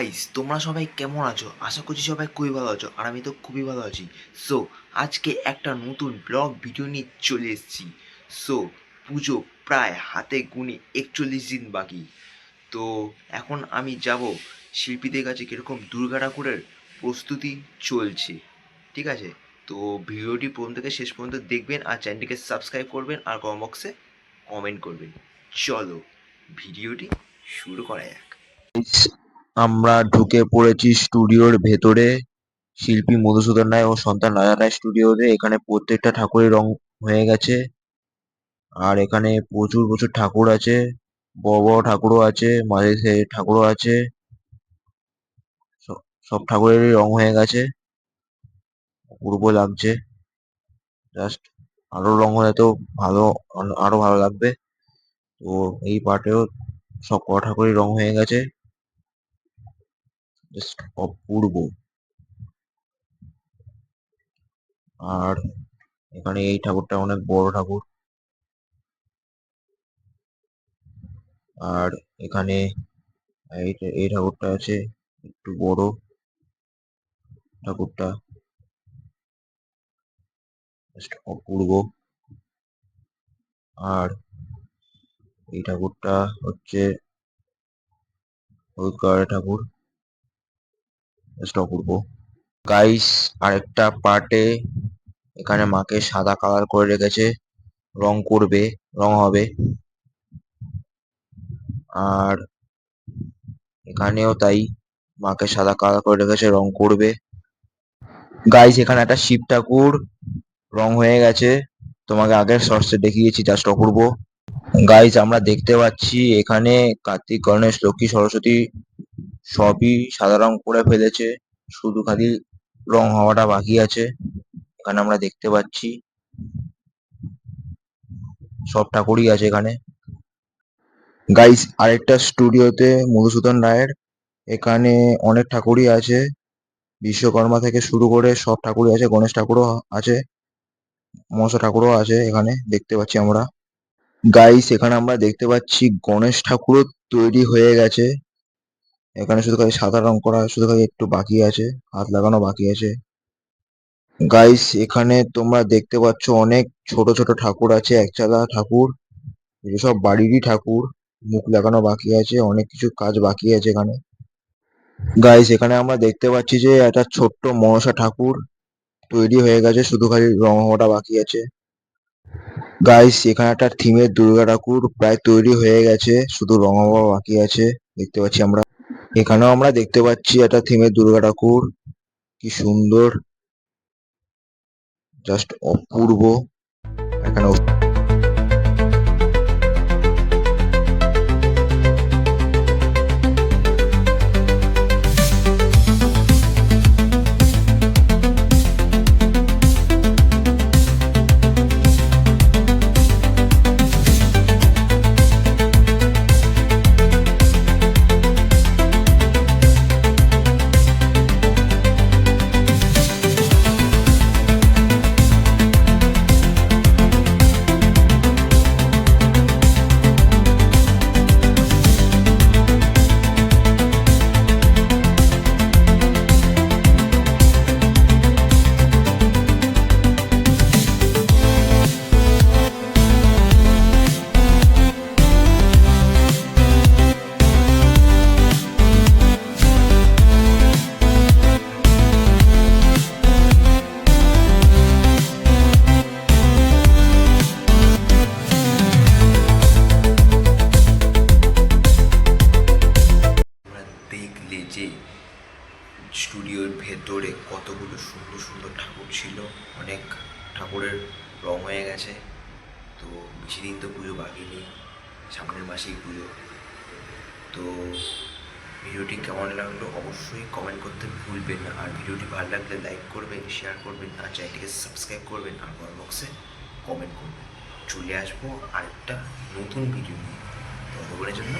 Guys তোমরা সবাই কেমন আছো? আশা করছি সবাই খুবই ভালো আছো, আর আমি তো খুবই ভালো আছি। সো আজকে একটা নতুন ব্লগ ভিডিও নিয়ে চলে এসেছি। সো পুজো প্রায় হাতে গুনে একচল্লিশ দিন বাকি। তো, এখন আমি যাব শিল্পীদের কাছে কীরকম দুর্গা ঠাকুরের প্রস্তুতি চলছে, ঠিক আছে? তো, ভিডিওটি প্রথম থেকে শেষ পর্যন্ত দেখবেন আর চ্যানেলটিকে সাবস্ক্রাইব করবেন আর কমেন্ট বক্সে কমেন্ট করবেন। চলো, ভিডিওটি শুরু করা যাক। আমরা ঢুকে পড়েছি স্টুডিওর ভেতরে। শিল্পী মধুসূদন রায় ও সন্তান রাজা রায় স্টুডিওতে। এখানে প্রত্যেকটা ঠাকুরের রং হয়ে গেছে। আর এখানে প্রচুর প্রচুর ঠাকুর আছে। বড় বড় ঠাকুরও আছে, মাঝে সাঝে ঠাকুরও আছে। স- সব ঠাকুরেরই রং হয়ে গেছে। অপূর্ব লাগছে। জাস্ট আরও রং হলে তো ভালো, আরও ভালো লাগবে। তো এই পার্টেও সব কটা ঠাকুরের রং হয়ে গেছে। জাস্ট অপূর্ব আর এখানে এই ঠাকুরটা অনেক বড় ঠাকুর। আর এখানে এই ঠাকুরটা আছে একটু বড় ঠাকুরটা। অপূর্ব। আর এই ঠাকুরটা হচ্ছে হলুদ কালারের ঠাকুর। জাস্ট অপূর্ব গাইস আরেকটা পার্টে এখানে মাকে সাদা কালার করে রেখেছে। রং করবে, রং হবে। আর এখানেও তাই মাকে সাদা কালার করে রেখেছে, রং করবে। গাইস এখানে একটা শিব ঠাকুর, রং হয়ে গেছে। তোমাকে আগের শর্টসে দেখিয়েছি জাস্ট অপূর্ব। গাইস আমরা দেখতে পাচ্ছি এখানে কার্তিক, গণেশ, লক্ষ্মী, সরস্বতী সবই সাদা রং করে ফেলেছে। শুধু খালি রং হওয়াটা বাকি আছে। এখানে আমরা দেখতে পাচ্ছি সব ঠাকুরই আছে এখানে। গাইস আরেকটা স্টুডিওতে মধুসূদন রায়ের। এখানে অনেক ঠাকুরই আছে। বিশ্বকর্মা থেকে শুরু করে সব ঠাকুরই আছে। গণেশ ঠাকুরও আছে। মনসা ঠাকুরও আছে এখানে, দেখতে পাচ্ছি আমরা। গাইস এখানে আমরা দেখতে পাচ্ছি গণেশ ঠাকুরও তৈরি হয়ে গেছে। এখানে শুধু খালি সাদা রং করা, শুধু খালি একটু বাকি আছে, হাত লাগানো বাকি আছে। গাইস এখানে তোমরা দেখতে পাচ্ছ অনেক ছোট ছোট ঠাকুর আছে, একচালা ঠাকুর সব বাড়িরই ঠাকুর, মুখ লাগানো বাকি আছে, অনেক কিছু কাজ বাকি আছে এখানে। গাইস এখানে আমরা দেখতে পাচ্ছি যে একটা ছোট্ট মনসা ঠাকুর তৈরি হয়ে গেছে, শুধু খালি রং হওয়াটা বাকি আছে। গাইস এখানে একটা থিমের দুর্গা ঠাকুর প্রায় তৈরি হয়ে গেছে, শুধু রং হওয়া বাকি আছে, দেখতে পাচ্ছি আমরা। এখানেও আমরা দেখতে পাচ্ছি একটা থিমে দুর্গা ঠাকুর। কি সুন্দর। জাস্ট অপূর্ব। এখানে কতগুলো সুন্দর সুন্দর ঠাকুর ছিল। অনেক ঠাকুরের রং হয়ে গেছে। তো বেশি দিন তো পুজো বাকি নেই। সামনের মাসেই পুজো। তো ভিডিওটি কেমন লাগল অবশ্যই কমেন্ট করতে ভুলবেন না। আর ভিডিওটি ভালো লাগলে লাইক করবেন শেয়ার করবেন, আর চ্যানেলটিকে সাবস্ক্রাইব করবেন, আর কমেন্ট বক্সে কমেন্ট করবেন। চলে আসব আরেকটা নতুন ভিডিও নিয়ে। ততক্ষণের জন্য